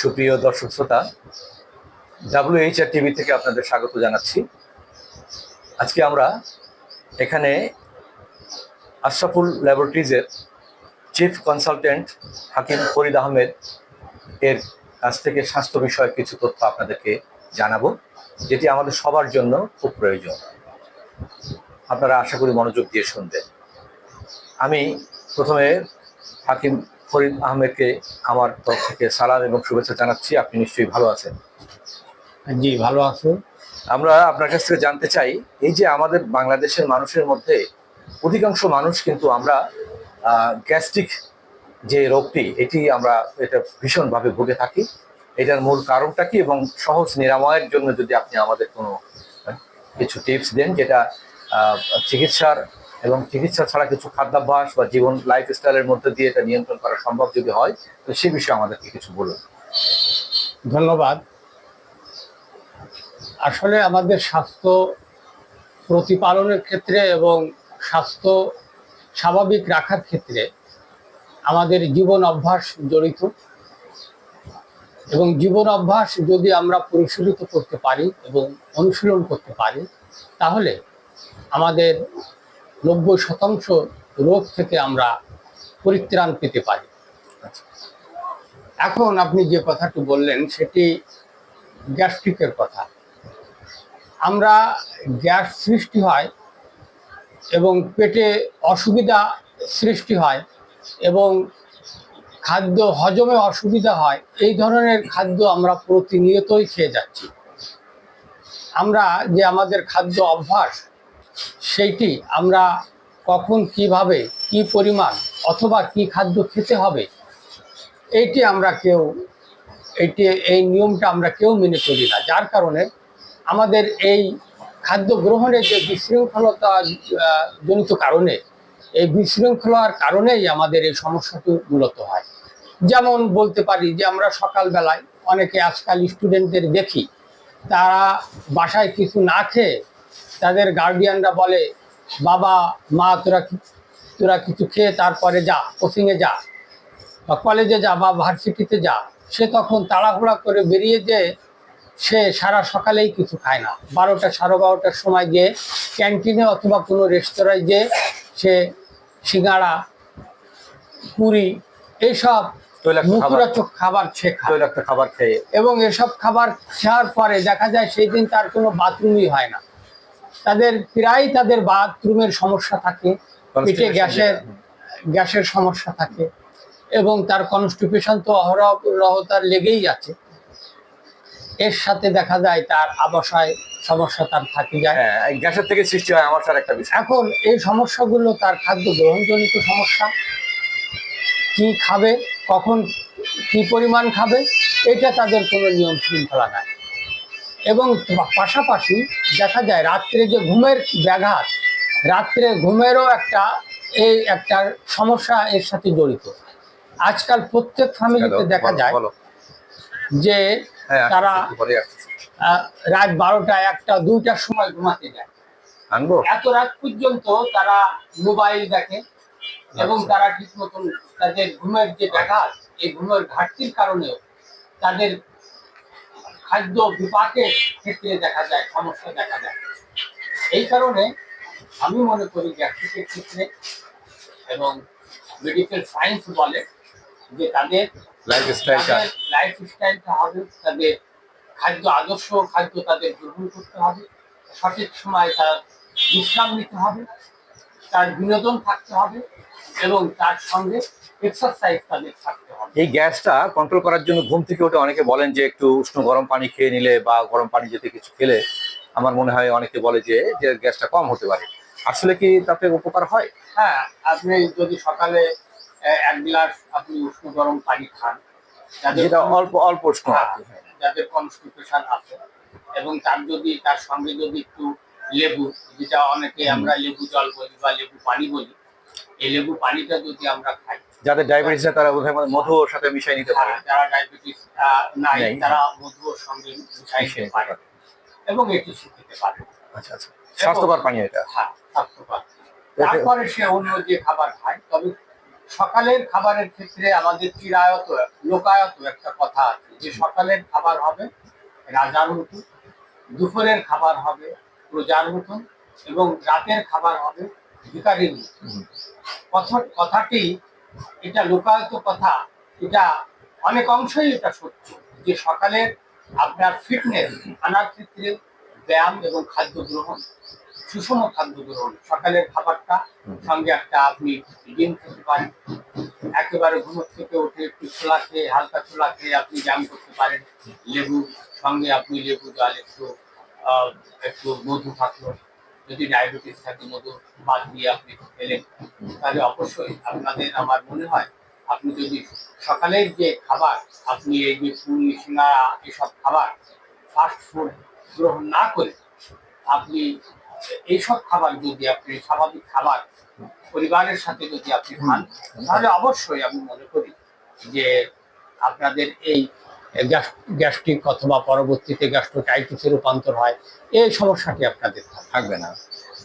সুপ্রিয় দর্শক শ্রোতা ডাব্লিউএইচআর টিভি থেকে আপনাদের স্বাগত জানাচ্ছি। আজকে আমরা এখানে আশরাফুল ল্যাবরেটরিজের চিফ কনসালটেন্ট হাকিম ফরিদ আহমেদ এর কাছ থেকে স্বাস্থ্য বিষয়ক কিছু তথ্য আপনাদেরকে জানাব, যেটি আমাদের সবার জন্য খুব প্রয়োজন। আপনারা আশা করি মনোযোগ দিয়ে শুনবেন। আমি প্রথমে হাকিম ফরিদ আহমেদকে আমার তরফ থেকে সালাম এবং শুভেচ্ছা জানাচ্ছি। আপনি নিশ্চয়ই ভালো আছেন। জি ভালো আছো। আমরা আপনার কাছ থেকে জানতে চাই এই যে আমাদের বাংলাদেশের মানুষের মধ্যে অধিকাংশ মানুষ কিন্তু আমরা গ্যাস্ট্রিক যে রোগটি এটি আমরা এটা ভীষণভাবে ভুগে থাকি। এটার মূল কারণটা কি এবং সহজ নিরাময়ের জন্য যদি আপনি আমাদের কোনো কিছু টিপস দেন যেটা চিকিৎসার এবং চিকিৎসা ছাড়া কিছু খাদ্যাভ্যাস বা জীবন লাইফস্টাইলের মধ্যে দিয়ে এটা নিয়ন্ত্রণ করা সম্ভব যদি হয়, তো সে বিষয়ে আমাদেরকে কিছু বলুন। ধন্যবাদ। আসলে আমাদের স্বাস্থ্য প্রতিপালনের ক্ষেত্রে এবং স্বাস্থ্য স্বাভাবিক রাখার ক্ষেত্রে আমাদের জীবন অভ্যাস জড়িত এবং জীবন অভ্যাস যদি আমরা পরিশীলিত করতে পারি এবং অনুশীলন করতে পারি, তাহলে আমাদের নব্বই শতাংশ রোগ থেকে আমরা পরিত্রাণ পেতে পারি। এখন আপনি যে কথাটি বললেন, সেটি গ্যাস্ট্রিকের কথা। আমরা গ্যাস সৃষ্টি হয় এবং পেটে অসুবিধা সৃষ্টি হয় এবং খাদ্য হজমে অসুবিধা হয়, এই ধরনের খাদ্য আমরা প্রতিনিয়তই খেয়ে যাচ্ছি। আমরা যে আমাদের খাদ্য অভ্যাস সেইটি আমরা কখন কীভাবে, কি পরিমাণ অথবা কি খাদ্য খেতে হবে, এইটি আমরা কেউ, এইটি, এই নিয়মটা আমরা কেউ মেনে চলি না। যার কারণে আমাদের এই খাদ্য গ্রহণের যে বিশৃঙ্খলতা জনিত কারণে, এই বিশৃঙ্খলার কারণেই আমাদের এই সমস্যাটি মূলত হয়। যেমন বলতে পারি যে আমরা সকালবেলায় অনেকে আজকাল স্টুডেন্টদের দেখি, তারা বাসায় কিছু না খেয়ে তাদের গার্ডিয়ানরা বলে বাবা মা তোরা তোরা কিছু খেয়ে তারপরে যা কোচিংয়ে যা বা কলেজে যা বা ভার্সিটিতে যা। সে তখন তাড়াহুড়া করে বেরিয়ে যে সে সারা সকালেই কিছু খায় না। বারোটা সাড়ে বারোটার সময় গিয়ে ক্যান্টিনে অথবা কোনো রেস্তোরাঁয় যে সে সিঙ্গাড়া পুরি এইসব মুখরোচক খাবার সে খায়। তৈলাক্ত খাবার খেয়ে। এবং এসব খাবার খাওয়ার পরে দেখা যায় সেই দিন তার কোনো বাথরুমই হয় না। তাদের প্রায় তাদের বাথরুমের সমস্যা থাকে পেটে গ্যাসের গ্যাসের সমস্যা থাকে এবং তার কনস্টিপেশন তো অহরহ তার লেগেই আছে। এর সাথে দেখা যায় তার আবাসায় সমস্যা তার থাকে যায়। হ্যাঁ গ্যাসের থেকে সৃষ্টি হয় আমার স্যার একটা বিষয়। এখন এই সমস্যাগুলো তার খাদ্য গ্রহণজনিত সমস্যা কি খাবে কখন কি পরিমাণ খাবে এটা তাদের কোনো নিয়ম শৃঙ্খলা নাই। এবং পাশাপাশি দেখা যায় রাত্রে যে ঘুমের ব্যাঘাত রাত্রে ঘুমেরও একটা এই একটা সমস্যা এর সাথে জড়িত আজকাল প্রত্যেক ফ্যামিলিতে দেখা যায়। যে হ্যাঁ তারা রাত বারোটা একটা দুইটার সময় ঘুমাতে যায় এত রাত পর্যন্ত তারা মোবাইল দেখে এবং আচ্ছা। তারা ঠিক মতন তাদের ঘুমের যে ব্যাঘাত এই ঘুমের ঘাটতির কারণেও তাদের খাদ্য বিপাকের ক্ষেত্রে দেখা যায় সমস্যা দেখা যায়। এই কারণে আমি মনে করি গ্যাস্ট্রিকের ক্ষেত্রে এবং মেডিকেল সায়েন্স বলে যে তাদের লাইফ স্টাইলটা হবে তাদের খাদ্য আদর্শ খাদ্য তাদের গ্রহণ করতে হবে। সঠিক সময় তার বিশ্রাম নিতে হবে। তার বিনোদন থাকতে হবে এবং তার সঙ্গে এক্সারসাইজ তাদের থাকতে হবে। এই গ্যাসটা কন্ট্রোল করার জন্য ঘুম থেকে উঠে অনেকে বলেন যে একটু উষ্ণ গরম পানি খেয়ে নিলে বা গরম পানি যেতে কিছু খেলে আমার মনে হয় অনেকে বলে যে যে গ্যাসটা কম হতে পারে। আসলে কি তাতে উপকার হয়? হ্যাঁ আপনি যদি সকালে এক গ্লাস আপনি উষ্ণ গরম পানি খান যেটা অল্প অল্প উষ্ণ হ্যাঁ, হ্যাঁ। যাদের কনস্টিপেশন আছে এবং তার যদি তার সঙ্গে যদি একটু লেবু যেটা অনেকে আমরা লেবু জল বলি বা লেবু পানি বলি। এই লেবু পানিটা যদি আমরা খাই যাদের ডায়াবেটিস আছে তারা বোধহয় মধু ওর সাথে মিশিয়ে নিতে পারে। হ্যাঁ, যারা ডায়াবেটিস নাই। তারা মধুর সঙ্গে মিশাই নিতে পারে। এবং এটি শিখতে পারে। আচ্ছা আচ্ছা। স্বাস্থ্যকর পানি এটা। হ্যাঁ স্বাস্থ্যকর। তারপরে সে অন্য যে খাবার খায় তবে সকালের খাবারের ক্ষেত্রে আমাদের চিরায়ত লোকায়ত একটা কথা আছে যে সকালের খাবার হবে রাজার মতো দুপুরের খাবার হবে প্রজার মতন এবং রাতের খাবার হবে ভিকারির মতো হুম। কথা- কথাটি এটা লোকায়ত কথা এটা অনেক অংশই এটা সত্য যে সকালের আপনার ফিটনেস আনার ক্ষেত্রে ব্যায়াম এবং খাদ্য গ্রহণ সুষম খাদ্য গ্রহণ সকালের খাবারটা সঙ্গে একটা আপনি ডিম খেতে পারেন একেবারে ঘুমোর থেকে উঠে একটু ছোলা খেয়ে হালকা ছোলা খেয়ে আপনি ব্যায়াম করতে পারেন লেবু সঙ্গে আপনি লেবু জল একটু একটু মধু থাকল। যদি ডায়াবেটিস থাকে, মধু বাদ দিয়ে আপনি খেলেন, তাহলে অবশ্যই আপনাদের আমার মনে হয়, আপনি যদি সকালের যে খাবার, আপনি এই যে পুরি সিঙ্গারা এসব খাবার ফাস্ট ফুড গ্রহণ না করে আপনি এইসব খাবার যদি আপনি, স্বাভাবিক খাবার পরিবারের সাথে যদি আপনি খান, তাহলে অবশ্যই আমি মনে করি যে আপনাদের এই গ্যাস্ট্রিক অথবা পরবর্তীতে গ্যাস্ট্রোটাইটিসে রূপান্তর হয়, এই সমস্যাটি আপনাদের থাকবে না।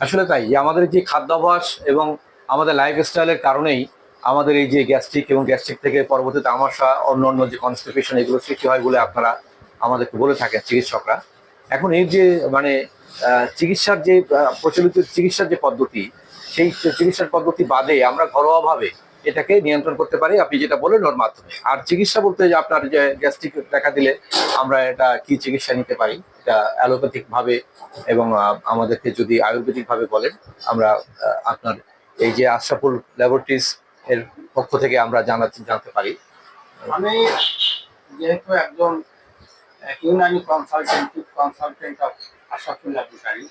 আসলে তাই আমাদের যে খাদ্যাভ্যাস এবং আমাদের লাইফ স্টাইলের কারণেই আমাদের এই যে গ্যাস্ট্রিক এবং গ্যাস্ট্রিক থেকে পরবর্তীতে আমাশা, অন্য অন্য যে কনস্টিপেশন এগুলো সৃষ্টি হয় বলে আপনারা আমাদেরকে বলে থাকেন চিকিৎসকরা এখন এই যে মানে চিকিৎসার যে প্রচলিত চিকিৎসার যে পদ্ধতি, সেই চিকিৎসার পদ্ধতি বাদে আমরা ঘরোয়াভাবে এটাকে নিয়ন্ত্রণ করতে পারি, আপনি যেটা বললেন ওর মাধ্যমে। আর চিকিৎসা বলতে যে আপনার যে গ্যাস্ট্রিক দেখা দিলে আমরা এটা কি চিকিৎসা নিতে পারি, এটা অ্যালোপ্যাথিক ভাবে এবং আমাদেরকে যদি আয়ুর্বেদিক ভাবে বলেন, আমরা আপনার এই যে আশরাফুল ল্যাবরেটরিজ এর পক্ষ থেকে আমরা জানাতে, জানতে পারি। আমি যেহেতু একজন Unani consultant consultant of Ashraful আবুসারি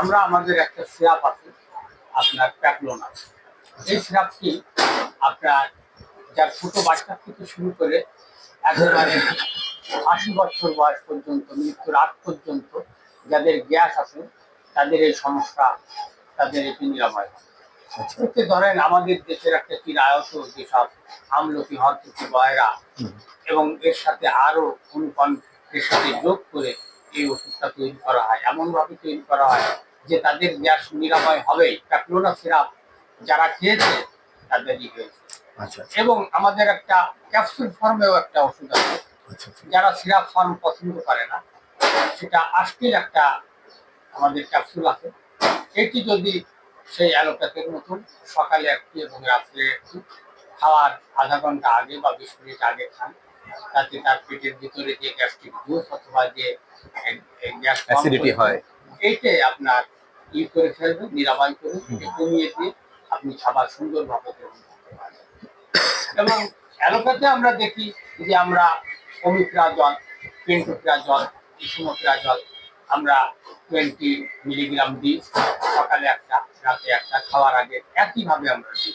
আমরা আমাদের একটা সিরাপ আছে, আপনার প্যাকলোনা এই সিরাপটি আপনার যার ছোট বাচ্চা থেকে শুরু করে একেবারে আশি বছর বয়স পর্যন্ত মৃত্যুর আগ পর্যন্ত যাদের গ্যাস আছে তাদের এই সমস্যা তাদের এটি নিরাময় হয় এতে ধরেন আমাদের দেশের একটা চিরায়ত যেসব আমলকি হরতুকি বয়রা এবং এর সাথে আরও অনুপন এর সাথে যোগ করে এই ওষুধটা তৈরি করা হয় এমন ভাবে তৈরি করা হয় যে তাদের গ্যাস নিরাময় হবেই। প্যাকলোনা সিরাপ যারা খেয়েছে হয়েছে। আচ্ছা এবং আমাদের একটা ক্যাপসুল ফর্মেও একটা ওষুধ আছে। আচ্ছা আচ্ছা। যারা সিরাপ ফর্ম পছন্দ করে না সেটা আজকের একটা আমাদের ক্যাপসুল আছে। এটি যদি সেই অ্যালোপ্যাথের মতন সকালে একটি এবং রাত্রে একটি খাওয়ার আধা ঘণ্টা আগে বা বিশ মিনিট আগে খান তাতে তার পেটের ভিতরে যে গ্যাস্ট্রিক জুস অথবা যে গ্যাস হয়। এইটাই আপনার ই করে ফেলবে নিরাময় করে কমিয়ে দিয়ে আপনি খাবার সুন্দরভাবে গ্রহণ করতে এবং অ্যালোপ্যাথে আমরা দেখি যে আমরা অমিত্রা জল পেন্টোপ্রা জল ইসুমোপ্রা জল আমরা টোয়েন্টি মিলিগ্রাম দিই। সকালে একটা, রাতে একটা, খাওয়ার আগে একইভাবে আমরা দিই।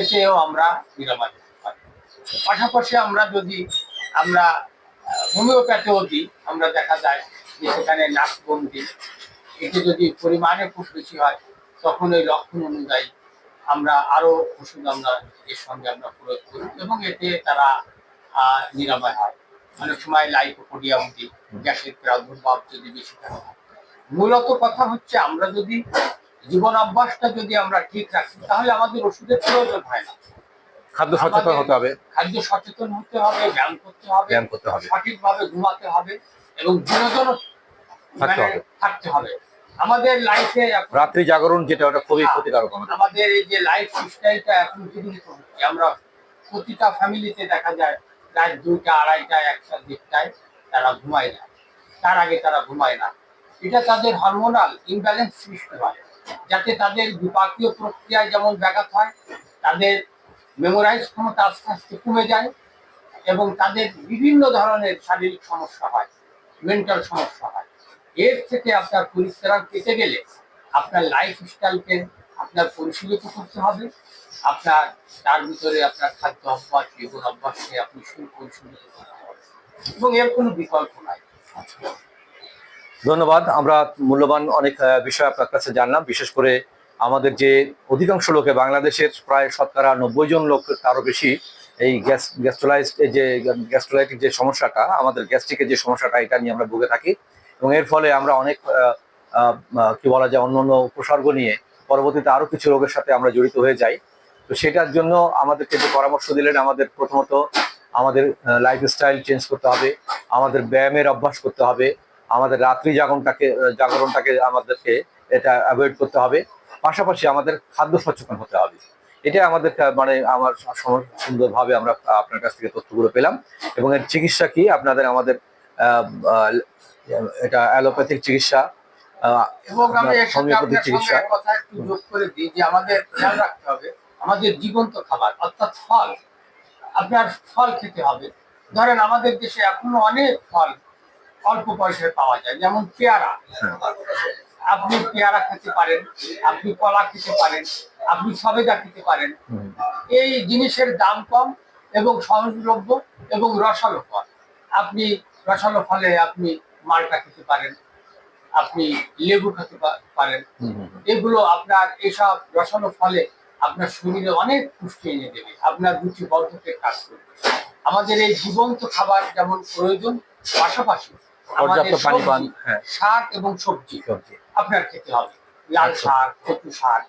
এতেও আমরা নিরাময় হতে পারি। পাশাপাশি আমরা যদি আমরা হোমিওপ্যাথিও দিই, আমরা দেখা যায় যে সেখানে নাকবম দিই। এটি যদি পরিমাণে খুব বেশি হয়, তখন ওই লক্ষণ অনুযায়ী আমরা আরও ওষুধ আমরা এর সঙ্গে আমরা প্রয়োগ করি এবং এতে তারা নিরাময় হয়। অনেক সময় লাইকোপোডিয়াম দিই গ্যাসের প্রাদুর্ভাব যদি বেশি থাকে। মূলত কথা হচ্ছে আমরা যদি জীবন অভ্যাসটা যদি আমরা ঠিক রাখি তাহলে আমাদের ওষুধের প্রয়োজন হয় না। খাদ্য সচেতন হতে হবে। খাদ্য সচেতন হতে হবে ব্যায়াম করতে হবে ব্যায়াম করতে হবে। সঠিকভাবে ঘুমাতে হবে এবং বিনোদন থাকতে হবে। আমাদের লাইফে রাত্রি জাগরণ যেটা ওটা খুবই হ্যাঁ। ক্ষতিকারক আমাদের। আমাদের এই যে লাইফ স্টাইলটা এখন হচ্ছে আমরা প্রতিটা ফ্যামিলিতে দেখা যায় রাত দুইটা আড়াইটা একটা দেড়টায় তারা ঘুমায় না। তার আগে তারা ঘুমায় না। এটা তাদের হরমোনাল ইমব্যালেন্স সৃষ্টি হয়। যাতে তাদের বিপাকীয় প্রক্রিয়ায় যেমন ব্যাঘাত হয় তাদের মেমোরাইজ ক্ষমতা আস্তে আস্তে কমে যায় এবং তাদের বিভিন্ন ধরনের শারীরিক সমস্যা হয় মেন্টাল সমস্যা হয়। এর থেকে আপনার পরিত্রাণ পেতে গেলে আপনার লাইফ স্টাইলকে আপনার পরিশীলিত করতে হবে। আপনার, তার ভিতরে আপনার খাদ্য অভ্যাস, জীবন অভ্যাসকে আপনি সুপরিশীলিত করতে হবে। এবং এর কোনো বিকল্প নাই। ধন্যবাদ। আমরা মূল্যবান অনেক বিষয় আপনার কাছে জানলাম। বিশেষ করে আমাদের যে অধিকাংশ লোকে বাংলাদেশের প্রায় শতকরা নব্বই জন লোক তারও বেশি এই গ্যাস গ্যাস্ট্রোলাইজ যে, গ্যাস্ট্রোলাইটিক যে সমস্যাটা, আমাদের গ্যাস্ট্রিকের যে সমস্যাটা, এটা নিয়ে আমরা ভুগে থাকি। এবং এর ফলে আমরা অনেক কি বলা যায়, অন্য অন্য উপসর্গ নিয়ে পরবর্তীতে আরও কিছু রোগের সাথে আমরা জড়িত হয়ে যাই। তো সেটার জন্য আমাদেরকে যে পরামর্শ দিলেন, আমাদের প্রথমত আমাদের লাইফস্টাইল চেঞ্জ করতে হবে, আমাদের ব্যায়ামের অভ্যাস করতে হবে, আমাদের রাত্রি জাগরণটাকে জাগরণটাকে আমাদেরকে এটা অ্যাভয়েড করতে হবে। পাশাপাশি আমাদের খাদ্য সচেতন হতে হবে। এটা আমাদের মানে আমার সুন্দরভাবে আমরা আপনার কাছ থেকে তথ্যগুলো পেলাম এবং এর চিকিৎসা কি, আপনাদের আমাদের এটা অ্যালোপ্যাথিক চিকিৎসা আহ, এবং আমি হোমিওপ্যাথিক চিকিৎসা। কথা একটু যোগ করে দিই যে আমাদের খেয়াল রাখতে হবে আমাদের জীবন্ত খাবার অর্থাৎ ফল আপনার ফল খেতে হবে। ধরেন আমাদের দেশে এখনও অনেক ফল অল্প পয়সায় পাওয়া যায় যেমন পেয়ারা। আপনি পেয়ারা খেতে পারেন আপনি কলা খেতে পারেন আপনি সবেদা খেতে পারেন। এই জিনিসের দাম কম এবং সহজলভ্য এবং রসালো ফল। আপনি রসালো ফলে আপনি মালটা খেতে পারেন আপনি লেবু খেতে পারেন। এগুলো আপনার এসব রসালো ফলে আপনার শরীরে অনেক পুষ্টি এনে দেবে আপনার রুচি বদ্ধকের কাজ করবে। আমাদের এই জীবন্ত খাবার যেমন প্রয়োজন পাশাপাশি হ্যাঁ। শাক এবং সবজি আপনার খেতে হবে। লাল আচ্ছা। শাক কচু শাক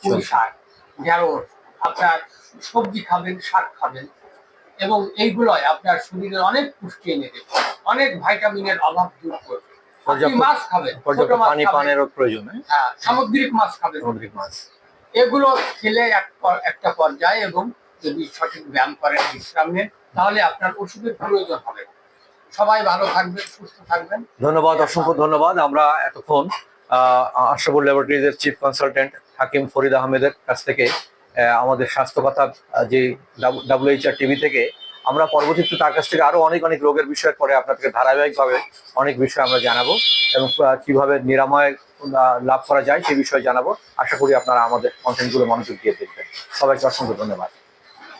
পুঁই শাক ঢেঁড়স আপনার সবজি খাবেন শাক খাবেন এবং এইগুলোয় আপনার শরীরে অনেক পুষ্টি এনে দেবে। অনেক ভাইটামিনের অভাব দূর করবে। মাছ খাবেন পানি পানেরও প্রয়োজন হ্যাঁ? হ্যাঁ, সামুদ্রিক মাছ খাবেন। সামুদ্রিক মাছ। এগুলো খেলে এক একটা পর্যায়ে এবং যদি সঠিক ব্যায়াম করেন বিশ্রাম নেন তাহলে আপনার ওষুধের প্রয়োজন হবে। সবাই ভালো থাকবেন সুস্থ থাকবেন। ধন্যবাদ অসংখ্য ধন্যবাদ। আমরা এতক্ষণ আশরাফুল ল্যাবরেটরিজের চিফ কনসালটেন্ট হাকিম ফরিদ আহমেদের কাছ থেকে আমাদের স্বাস্থ্য কথা যে ডাব্লিউএইচআর টিভি থেকে আমরা পরবর্তীতে তার কাছ থেকে আরও অনেক অনেক রোগের বিষয় পরে আপনাদেরকে ধারাবাহিকভাবে অনেক বিষয় আমরা জানাব এবং কীভাবে নিরাময় লাভ করা যায় সে বিষয়ে জানাব। আশা করি আপনারা আমাদের কন্টেন্টগুলো মনোযোগ দিয়ে দেখবেন। সবাইকে অসংখ্য ধন্যবাদ।